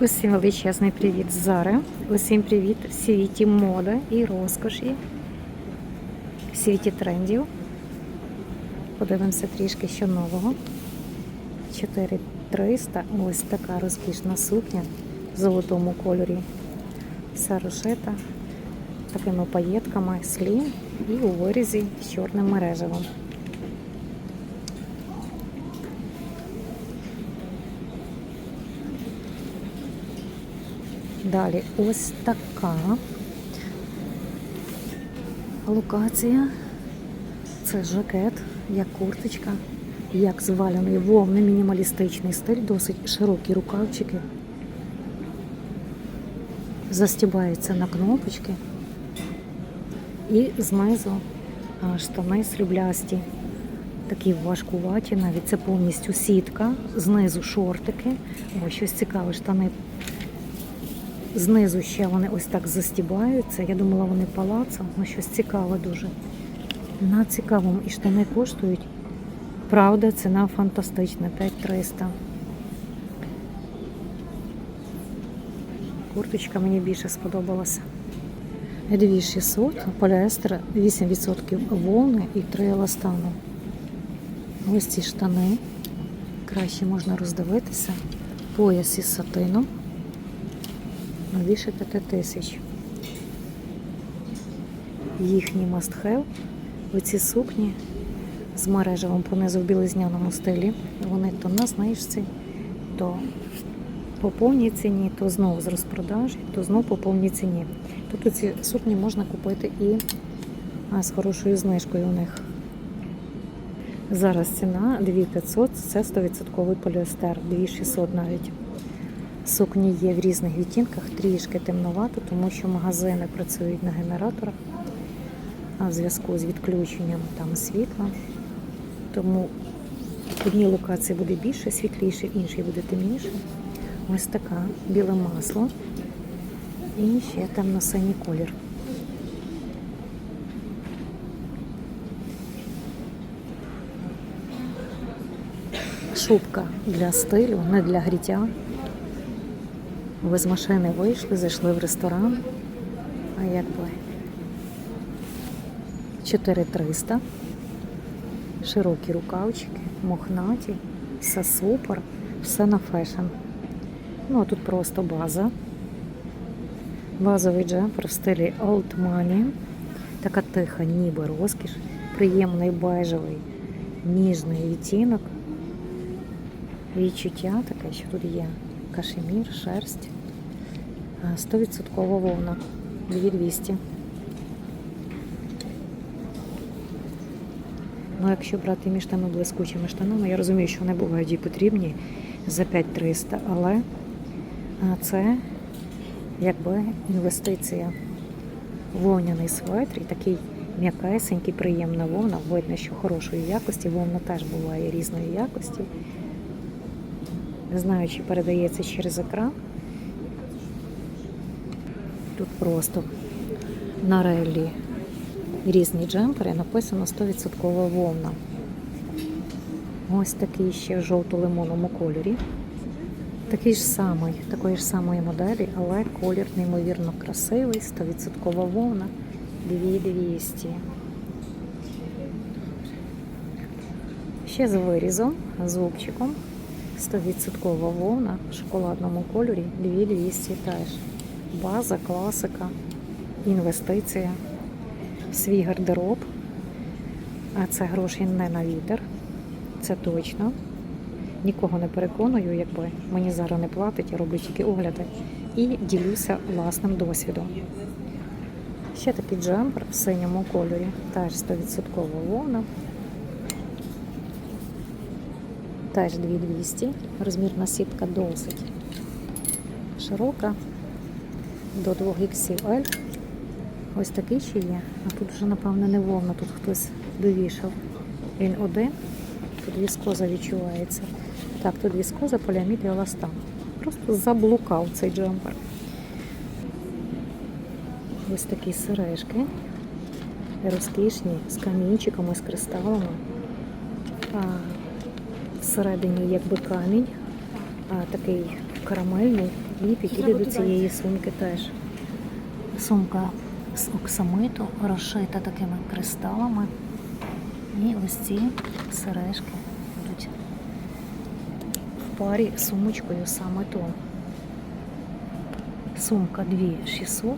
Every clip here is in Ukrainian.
Усім величезний привіт з. Усім привіт в світі моди і розкоші, в світі трендів. Подивимося трішки що нового. 4300. Ось така розкішна сукня в золотому кольорі. Вся розшита такими паєтками слів і у вирізі з чорним мережевим. Далі ось така локація. Це жакет, як курточка, як зваляний вовни, мінімалістичний стиль, досить широкі рукавчики. Застібаються на кнопочки. І знизу штани сріблясті. Такі важкуваті, навіть це повністю сітка, знизу шортики. Ось щось цікаве, штани Знизу ще вони ось так застібаються. Я думала, вони палацом, але щось цікаве дуже. На цікавому і штани коштують. Правда, ціна фантастична, 5300. Курточка мені більше сподобалася. 2600, поліестер, 8% вовни і 3 еластану. Ось ці штани. Краще можна роздивитися. Пояс із сатином більше 5 тисяч. Їхній must-have оці сукні з мережевим понизу в білизняному стилі. Вони то на знижці, то по повній ціні, то знову з розпродажі, то знову по повній ціні. Тут ці сукні можна купити і з хорошою знижкою у них. Зараз ціна 2500, це 100% поліестер, 2600 навіть. Сукні є в різних відтінках, трішки темновато, тому що магазини працюють на генераторах а в зв'язку з відключенням там світла. Тому в одній локації буде більше, світліше, в іншій буде темніше. Ось така біле масло і ще темно-синій колір. Шубка для стилю, не для гріття. Ви з машини вийшли, зайшли в ресторан. А як би 4300. Широкі рукавчики, мохнаті, все супер, все на фешн. Ну, а тут просто база. Базовий джемпер в стилі Old Money. Така тиха, ніби розкіш, приємний бежевий, ніжний відтінок. Відчуття таке, що тут є кашемір, шерсть. 100% вовна. 2200. Ну, якщо брати між тими блискучими штанами, я розумію, що вони бувають і потрібні за 5300, але це якби інвестиція. Вовняний светр і такий м'якесенький, приємна вовна. Видно, що хорошої якості. Вовна теж буває різної якості. Не знаю, чи передається через екран. Тут просто на релі різні джемпери, написано 100% вовна. Ось такий ще в жовто-лимонному кольорі. Такий ж самий, такої ж самої моделі, але колір неймовірно красивий, 100% вовна, 2200. Ще з вирізом, зубчиком. 100% вовна в шоколадному кольорі 2200 теж. База, класика, інвестиція, свій гардероб. А це гроші не на вітер. Це точно. Нікого не переконую, якби мені зараз не платить, я роблю тільки огляди. І ділюся власним досвідом. Ще такий джемпер в синьому кольорі, теж 100% вовна. Теж 2200. Розмірна сітка досить широка до 2XL. Ось такий ще є. А тут вже, напевно, не вовна, тут хтось довішав. Він один, тут віскоза відчувається. Так, тут віскоза, поліамід і еластан. Просто заблукав цей джемпер. Ось такі сережки. Розкішні, з камінчиками, з кристалами. Всередині якби камінь, а, такий карамельний, І підійде до цієї сумки теж. Сумка з оксамиту розшита такими кристалами. І ось ці сережки будуть в парі з сумочкою саме то. Сумка 2600.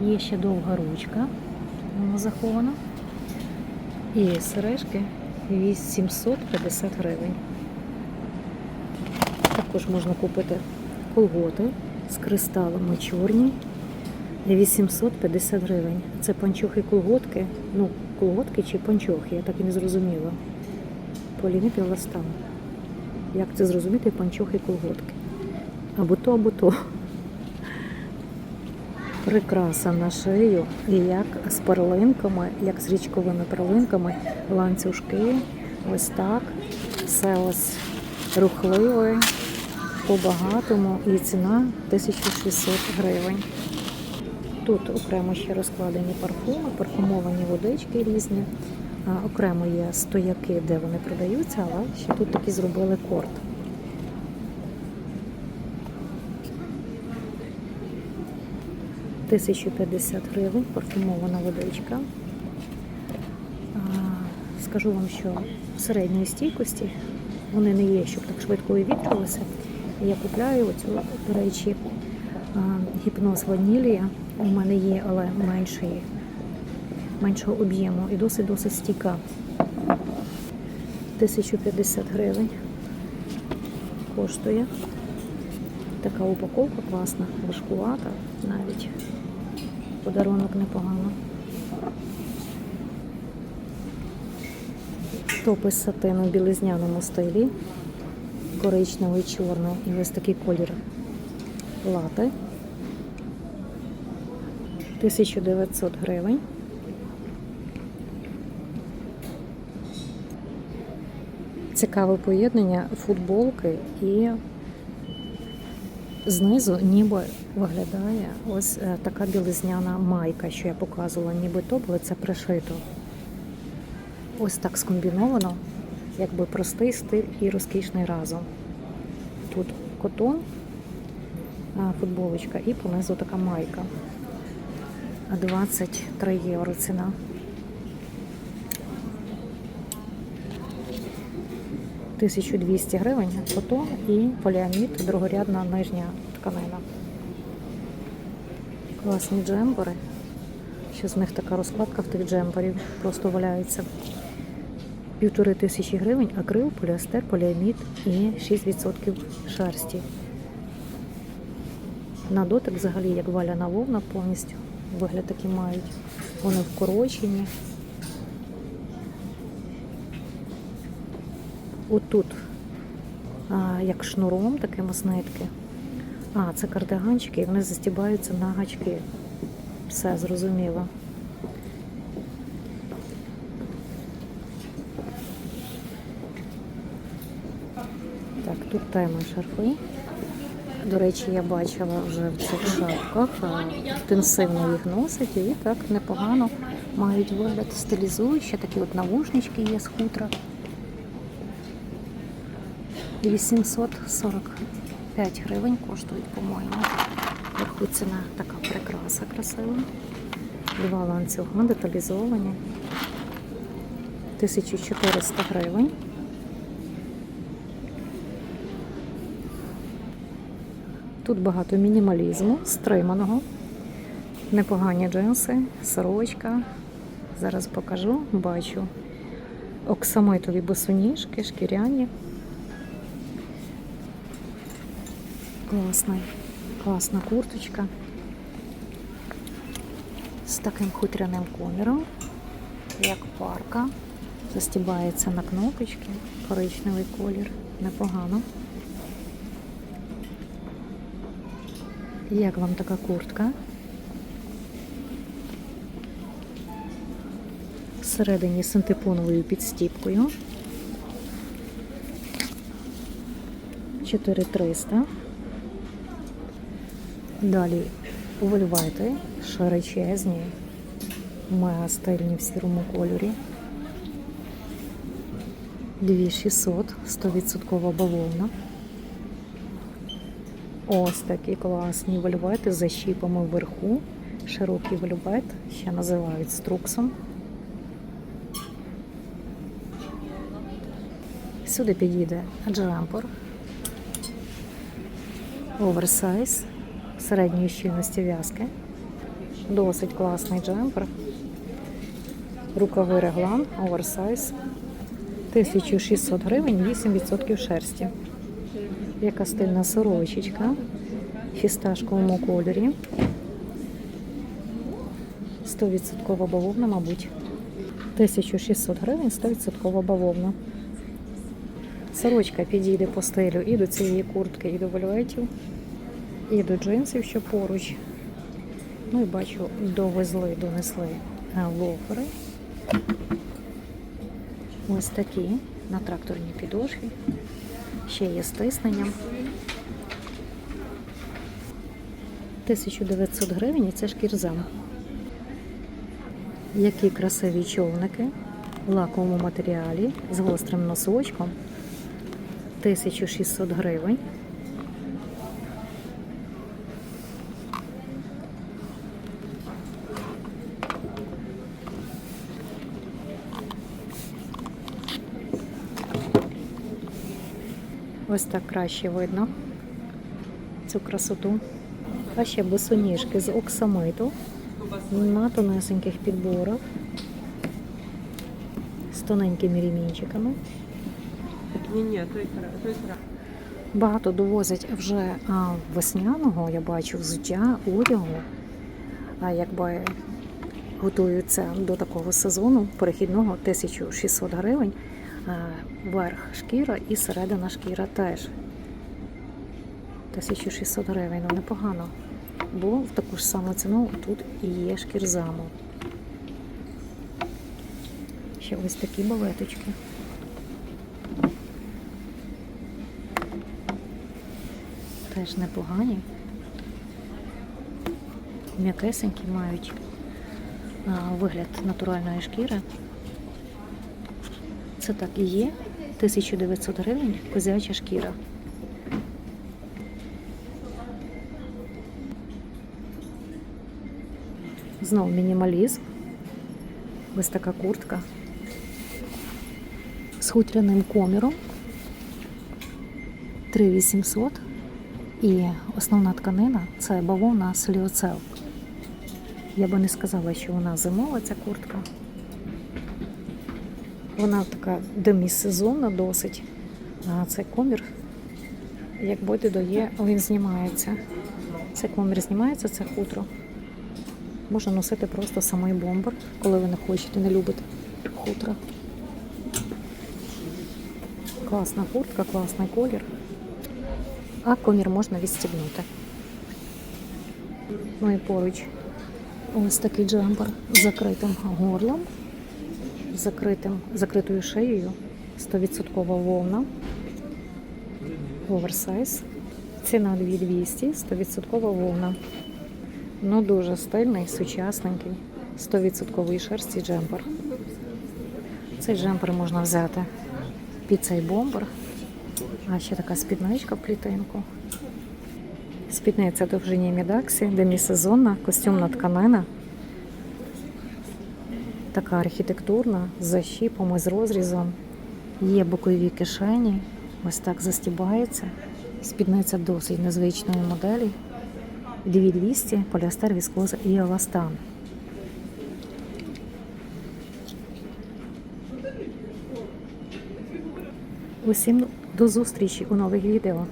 Є ще довга ручка, вона захована. І сережки 850 гривень. Також можна купити колготи з кристалами чорні 850 гривень. Це панчохи колготки. Ну, колготки чи панчохи, я так і не зрозуміла. Поліни Піластан. Як це зрозуміти панчохи колготки? Або то, або то. Прикраса на шию, і як з перлинками, як з річковими перлинками, ланцюжки. Ось так. Все ось рухливе, по-багатому і ціна 1600 гривень. Тут окремо ще розкладені парфуми, парфумовані водички різні. Окремо є стояки, де вони продаються, але ще тут такі зробили корт. Тисячу 50 гривень, парфумована водичка. Скажу вам, що середньої стійкості вони не є, щоб так швидко увітрилися. Я купляю оцю, до речі, гіпноз ванілія. У мене є, але меншої, меншого об'єму і досить-досить стійка. 1050 гривень коштує. Така упаковка класна, важкувата навіть. Подарунок непогано. Топи з сатину в білизняному стилі. Коричневий, чорний і ось такий колір лати. 1900 гривень. Цікаве поєднання футболки і знизу ніби виглядає ось е, така білизняна майка, що я показувала, ніби то, але це пришито. Ось так скомбіновано, якби простий стиль і розкішний разом. Тут котон, футболочка і понизу така майка. 23 євро ціна. Тисячу 200 гривень котон і поліамід, другорядна нижня тканина. Класні джемпери. Що з них така розкладка в тих джемперів просто валяється. Півтори тисячі гривень, акрил, поліастер, поліамід і 6% шерсті. На дотик взагалі як валяна вовна повністю. Вигляд такий мають. Вони вкорочені. Отут, а, як шнуром, такими з. А, це кардиганчики, і вони застібаються на гачки. Все зрозуміло. Так, тут тема шарфи. До речі, я бачила вже в цих шапках, інтенсивно їх носить і так непогано мають вигляд, стилізують. Ще такі от навушнички є з хутра. 845 гривень коштують, по-моєму. Вверху ціна така прикраса красива. Два ланцюга деталізовані. 1400 гривень. Тут багато мінімалізму, стриманого. Непогані джинси, сорочка. Зараз покажу, бачу. Оксамитові босоніжки, шкіряні. Класна, класна курточка. З таким хутряним коміром, як парка. Застібається на кнопочки, коричневий колір. Непогано. Як вам така куртка? Всередині з синтепоновою підстіпкою. 4300. Далі вольвайти широчезні, мега в сірому кольорі. 2600, 100% бавовна. Ось такі класні вельвети з защіпами вверху. Широкий вельвет, ще називають струксом. Сюди підійде джемпер, оверсайз середньої щільності в'язки. Досить класний джемпер. Рукавий реглан, оверсайз. 1600 гривень, 8% шерсті. Яка стильна сорочечка в фісташковому кольорі. 100% бавовна, мабуть. 1600 гривень, 100% бавовна. Сорочка підійде по стилю і до цієї куртки, і до вельветів, і до джинсів, що поруч. Ну і бачу, довезли, донесли е, лофери. Ось такі на тракторній підошві. Ще є з тисненням. 1900 гривень і це шкірзам. Які красиві човники в лаковому матеріалі з гострим носочком. 1600 гривень. Ось так краще видно цю красоту. А ще босоніжки з оксамиту на тонесеньких підборах з тоненькими ремінчиками. Багато довозять вже весняного, я бачу, взуття, одягу. А якби готуються до такого сезону перехідного 1600 гривень. Верх шкіра і середина шкіра теж. 1600 гривень, ну непогано. Бо в таку ж саму ціну тут і є шкірзаму. Ще ось такі балеточки. Теж непогані. М'якесенькі мають вигляд натуральної шкіри. Це так і є. 1900 гривень козяча шкіра. Знову мінімалізм. Ось така куртка з хутряним коміром. 3800. І основна тканина це бавовна соліоцел. Я би не сказала, що вона зимова ця куртка. Вона така демісезонна досить. А цей комір, як боді дає, він знімається. Цей комір знімається, це хутро. Можна носити просто самий бомбер, коли ви не хочете, не любите хутро. Класна куртка, класний колір. А комір можна відстібнути. Ну і поруч ось такий джемпер з закритим горлом, закритим, закритою шиєю, 100% вовна, оверсайз. Ціна 2200, 100% вовна. Ну дуже стильний, сучасненький, 100% шерсті джемпер. Цей джемпер можна взяти під цей бомбер. А ще така спідничка в клітинку. Спідниця довжині мідаксі, демісезонна, костюмна тканина. Така архітектурна, з защіпом і з розрізом. Є бокові кишені, ось так застібається. Спідниця досить незвичної моделі. 2200, поліастер, віскоза і еластан. Усім до зустрічі у нових відео.